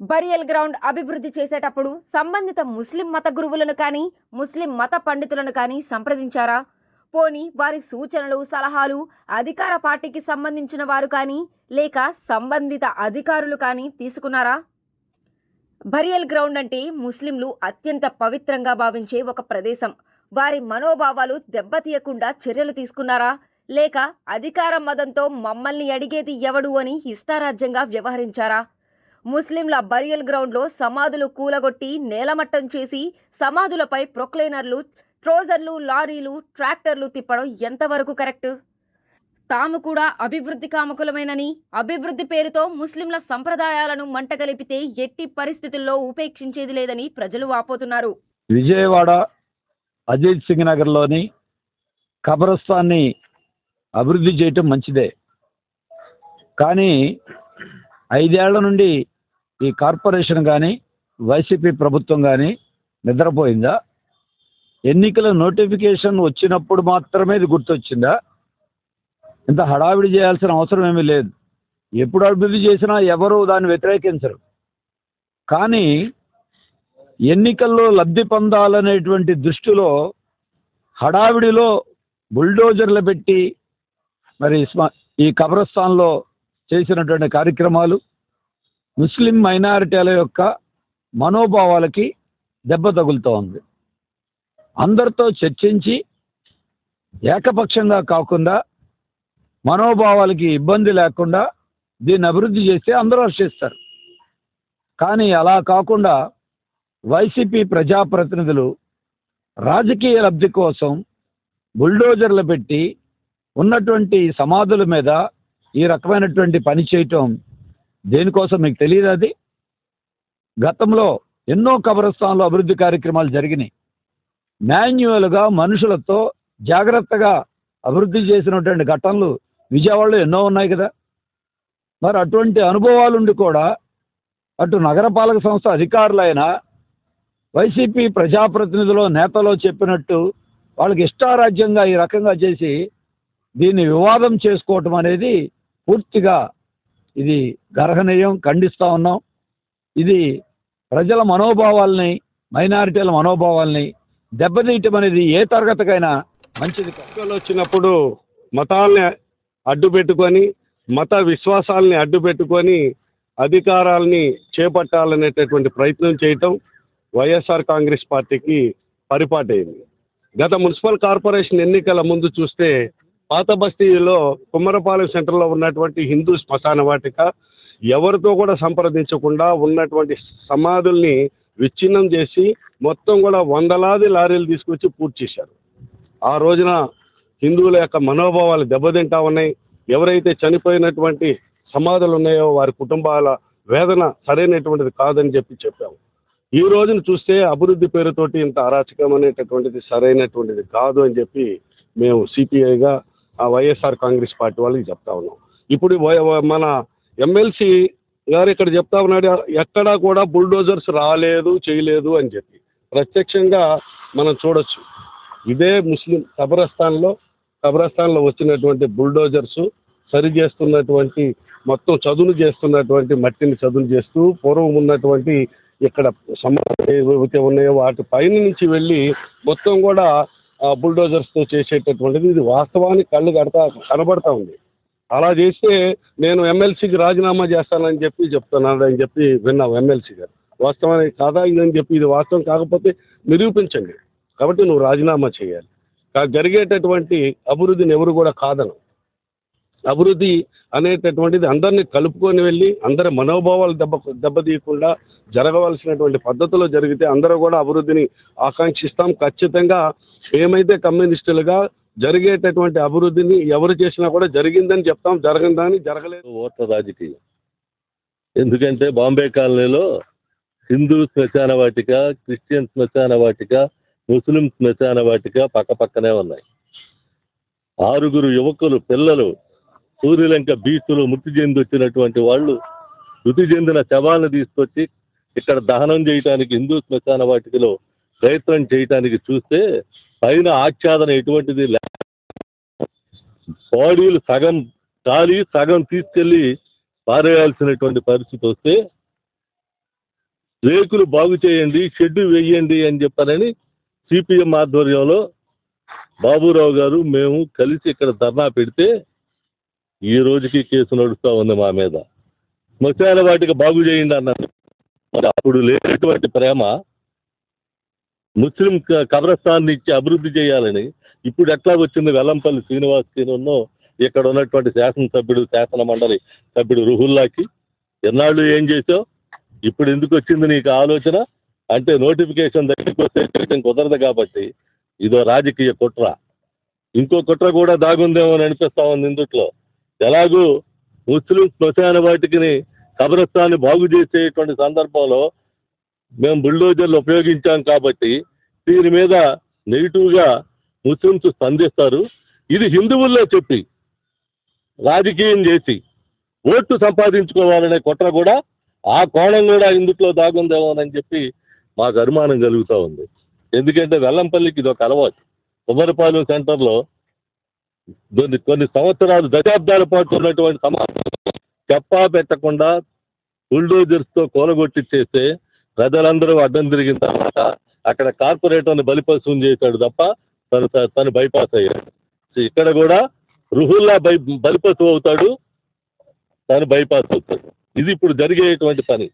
Burial ground అభివృద్ధి చేసేటప్పుడు సంబంధిత ముస్లిం మత గురువులను కానీ ముస్లిం మత పండితులను కానీ సంప్రదించారా? పోని వారి సూచనలు సలహాలు అధికార పార్టీకి సంబంధించిన వారు కానీ లేక సంబంధిత అధికారులు కానీ తీసుకున్నారా? బరియల్ గ్రౌండ్ అంటే ముస్లింలు అత్యంత పవిత్రంగా భావించే ఒక ప్రదేశం. వారి మనోభావాలు దెబ్బతీయకుండా చర్యలు తీసుకున్నారా? లేక అధికార మదంతో మమ్మల్ని అడిగేది ఎవడు అని ఇష్టారాజ్యంగా వ్యవహరించారా? ముస్లింల బరియల్ గ్రౌండ్లో సమాధులు కూలగొట్టి నేలమట్టం చేసి సమాధులపై ప్రొక్లైనర్లు ట్రోజర్లు లారీలు ట్రాక్టర్లు తిప్పడం ఎంతవరకు కరెక్ట్? తాము కూడా అభివృద్ధి కాముకులమేనని అభివృద్ధి పేరుతో ముస్లింల సంప్రదాయాలను మంటగలిపితే ఎట్టి పరిస్థితుల్లో ఉపేక్షించేది లేదని ప్రజలు వాపోతున్నారు. విజయవాడ అజిత్ సింగ్ నగర్లోని కబరస్థాన్ని అభివృద్ధి చేయటం మంచిదే. కానీ ఐదేళ్ళ నుండి ఈ కార్పొరేషన్ కానీ వైసీపీ ప్రభుత్వం కానీ నిద్రపోయిందా? ఎన్నికల నోటిఫికేషన్ వచ్చినప్పుడు మాత్రమే ఇది గుర్తొచ్చిందా? ఇంత హడావిడి చేయాల్సిన అవసరం ఏమీ లేదు. ఎప్పుడు అభివృద్ధి చేసినా ఎవరు దాన్ని వ్యతిరేకించరు. కానీ ఎన్నికల్లో లబ్ధి పొందాలనేటువంటి దృష్టిలో హడావిడిలో బుల్డోజర్లు పెట్టి మరి స్మ- ఈ కబ్రస్థాన్లో చేసినటువంటి కార్యక్రమాలు ముస్లిం మైనారిటీల యొక్క మనోభావాలకి దెబ్బ తగులుతూ ఉంది అందరితో చర్చించి ఏకపక్షంగా కాకుండా మనోభావాలకి ఇబ్బంది లేకుండా దీన్ని అభివృద్ధి చేస్తే అందరూ హర్షిస్తారు. కానీ అలా కాకుండా వైసీపీ ప్రజాప్రతినిధులు రాజకీయ లబ్ధి కోసం బుల్డోజర్లు పెట్టి ఉన్నటువంటి సమాధుల మీద ఈ రకమైనటువంటి పని చేయటం దేనికోసం మీకు తెలియదు అది? గతంలో ఎన్నో కబరస్థాన్లో అభివృద్ధి కార్యక్రమాలు జరిగినాయి. మాన్యువల్గా మనుషులతో జాగ్రత్తగా అభివృద్ధి చేసినటువంటి ఘటనలు విజయవాడలో ఎన్నో ఉన్నాయి కదా? మరి అటువంటి అనుభవాలుండి కూడా అటు నగరపాలక సంస్థ అధికారులైనా వైసీపీ ప్రజాప్రతినిధులు నేతలో చెప్పినట్టు వాళ్ళకి ఇష్టారాజ్యంగా ఈ రకంగా చేసి దీన్ని వివాదం చేసుకోవటం అనేది పూర్తిగా ఇది గర్హనీయం ఖండిస్తూ ఉన్నాం. ఇది ప్రజల మనోభావాల్ని మైనారిటీల మనోభావాల్ని దెబ్బతీయటం అనేది ఏ తరగతికైనా మంచిది పక్కలు వచ్చినప్పుడు మతాల్ని అడ్డు పెట్టుకొని మత విశ్వాసాలని అడ్డు పెట్టుకొని అధికారాలని చేపట్టాలనేటటువంటి ప్రయత్నం చేయటం వైఎస్ఆర్ కాంగ్రెస్ పార్టీకి పరిపాటైంది. గత మున్సిపల్ కార్పొరేషన్ ఎన్నికల ముందు చూస్తే పాత బస్తీలో కుమ్మరపాలెం సెంటర్లో ఉన్నటువంటి హిందూ శ్మశాన వాటిక ఎవరితో కూడా సంప్రదించకుండా ఉన్నటువంటి సమాధుల్ని విచ్ఛిన్నం చేసి మొత్తం కూడా వందలాది లారీలు తీసుకొచ్చి పూర్తి చేశారు. ఆ రోజున హిందువుల యొక్క మనోభావాలు దెబ్బతింటా ఉన్నాయి. ఎవరైతే చనిపోయినటువంటి సమాధులు ఉన్నాయో వారి కుటుంబాల వేదన సరైనటువంటిది కాదని చెప్పి చెప్పాము. ఈ రోజున చూస్తే అభివృద్ధి పేరుతోటి ఇంత అరాచకం అనేటటువంటిది సరైనటువంటిది కాదు అని చెప్పి మేము సిపిఐగా వైఎస్ఆర్ కాంగ్రెస్ పార్టీ వాళ్ళకి చెప్తా ఉన్నాం. ఇప్పుడు వై- మన ఎమ్మెల్సీ గారు ఇక్కడ చెప్తా ఉన్నాడు ఎక్కడా కూడా బుల్డోజర్స్ రాలేదు చేయలేదు అని చెప్పి. ప్రత్యక్షంగా మనం చూడొచ్చు. ఇదే ముస్లిం కబరస్థాన్లో కబరస్థాన్లో వచ్చినటువంటి బుల్డోజర్స్ సరి చేస్తున్నటువంటి మొత్తం చదును చేస్తున్నటువంటి మట్టిని చదును చేస్తూ పూర్వం ఉన్నటువంటి ఇక్కడ సమాధులు ఏవైతే ఉన్నాయో వాటి పైన నుంచి వెళ్ళి మొత్తం కూడా బుల్డోజర్స్తో చేసేటటువంటిది. ఇది వాస్తవానికి కళ్ళు కడతా కనబడతా ఉంది. అలా చేస్తే నేను ఎమ్మెల్సీకి రాజీనామా చేస్తానని చెప్పి చెప్తున్నాను అని చెప్పి విన్నాం ఎమ్మెల్సీ గారు. వాస్తవానికి కాదా ఇదని చెప్పి ఇది వాస్తవం కాకపోతే నిరూపించండి. కాబట్టి నువ్వు రాజీనామా చేయాలి. జరిగేటటువంటి అభివృద్ధిని ఎవరు కూడా కాదను అభివృద్ధి అనేటటువంటిది అందరినీ కలుపుకొని వెళ్ళి అందరి మనోభావాలు దెబ్బ దెబ్బతీయకుండా జరగవలసినటువంటి పద్ధతిలో జరిగితే అందరూ కూడా అభివృద్ధిని ఆకాంక్షిస్తాం. ఖచ్చితంగా మేమైతే కమ్యూనిస్టులుగా జరిగేటటువంటి అభివృద్ధిని ఎవరు చేసినా కూడా జరిగిందని చెప్తాం. జరగదని జరగలేదు. ఓట్ల రాజకీయం. ఎందుకంటే బాంబే కాలనీలో హిందూ శ్మశాన వాటిక క్రిస్టియన్ శ్మశాన వాటిక ముస్లిం శ్మశాన వాటిక పక్క పక్కనే ఉన్నాయి. ఆరుగురు యువకులు పిల్లలు సూర్యలంక బీచ్లో మృతి చెంది వచ్చినటువంటి వాళ్ళు మృతి చెందిన శవాలను తీసుకొచ్చి ఇక్కడ దహనం చేయడానికి హిందూ శ్మశాన వాటికలో ప్రయత్నం చేయడానికి చూస్తే పైన ఆచ్ఛాదన ఎటువంటిది బాడీలు సగం కాలి సగం తీసుకెళ్ళి పారేయాల్సినటువంటి పరిస్థితి వస్తే రేకులు బాగు చేయండి షెడ్డు వేయండి అని చెప్పారని సిపిఎం ఆధ్వర్యంలో బాబురావు గారు మేము కలిసి ఇక్కడ ధర్నా పెడితే ఈ రోజుకి కేసు నడుస్తూ ఉంది మా మీద. శ్మశాన వాటికి బాగు చేయండి అన్నారు. మరి అప్పుడు లేనటువంటి ప్రేమ ముస్లిం క- కబ్రస్థాన్ని ఇచ్చి అభివృద్ధి చేయాలని ఇప్పుడు ఎట్లా వచ్చింది వెల్లంపల్లి శ్రీనివాస్కి ఇక్కడ ఉన్నటువంటి శాసనసభ్యుడు శాసన మండలి సభ్యుడు రుహుల్లాకి ఎన్నాళ్ళు ఏం చేసావు ఇప్పుడు ఎందుకు వచ్చింది నీకు ఆలోచన? అంటే నోటిఫికేషన్ దగ్గరికి వస్తే చేయటం కుదరదు కాబట్టి ఇదో రాజకీయ కుట్ర. ఇంకో కుట్ర కూడా దాగుందేమో అని అనిపిస్తా ఉంది ఇందుట్లో. ఎలాగూ ముస్లిం శ్మశాన వాటికిని కబ్రస్థాన్ని బాగు చేసేటువంటి సందర్భంలో మేము బుల్డోజర్లు ఉపయోగించాం కాబట్టి దీని మీద నెగిటివ్గా ముస్లింస్ స్పందిస్తారు. ఇది హిందువుల్లో చెప్పి రాజకీయం చేసి ఓట్లు సంపాదించుకోవాలనే కుట్ర కూడా ఆ కోణం కూడా ఇందుట్లో దాగుందేమోనని చెప్పి మాకు అనుమానం కలుగుతూ ఉంది. ఎందుకంటే వెల్లంపల్లికి ఇది ఒక అలవాటు. కుమ్మరిపాలెం సెంటర్లో కొన్ని కొన్ని సంవత్సరాలు దశాబ్దాల పాటు ఉన్నటువంటి సమాజం చెప్పా పెట్టకుండా బుల్డోజర్స్తో కూలగొట్టిచ్చేస్తే ప్రజలందరూ అడ్డం తిరిగిన తర్వాత అక్కడ కార్పొరేటర్ని బలిపశువుని చేశాడు తప్ప తను తను బైపాస్ అయ్యాడు. ఇక్కడ కూడా రుహుల్లా బై బలిపశువు అవుతాడు తను బైపాస్ అవుతాడు. ఇది ఇప్పుడు జరిగేటువంటి పని.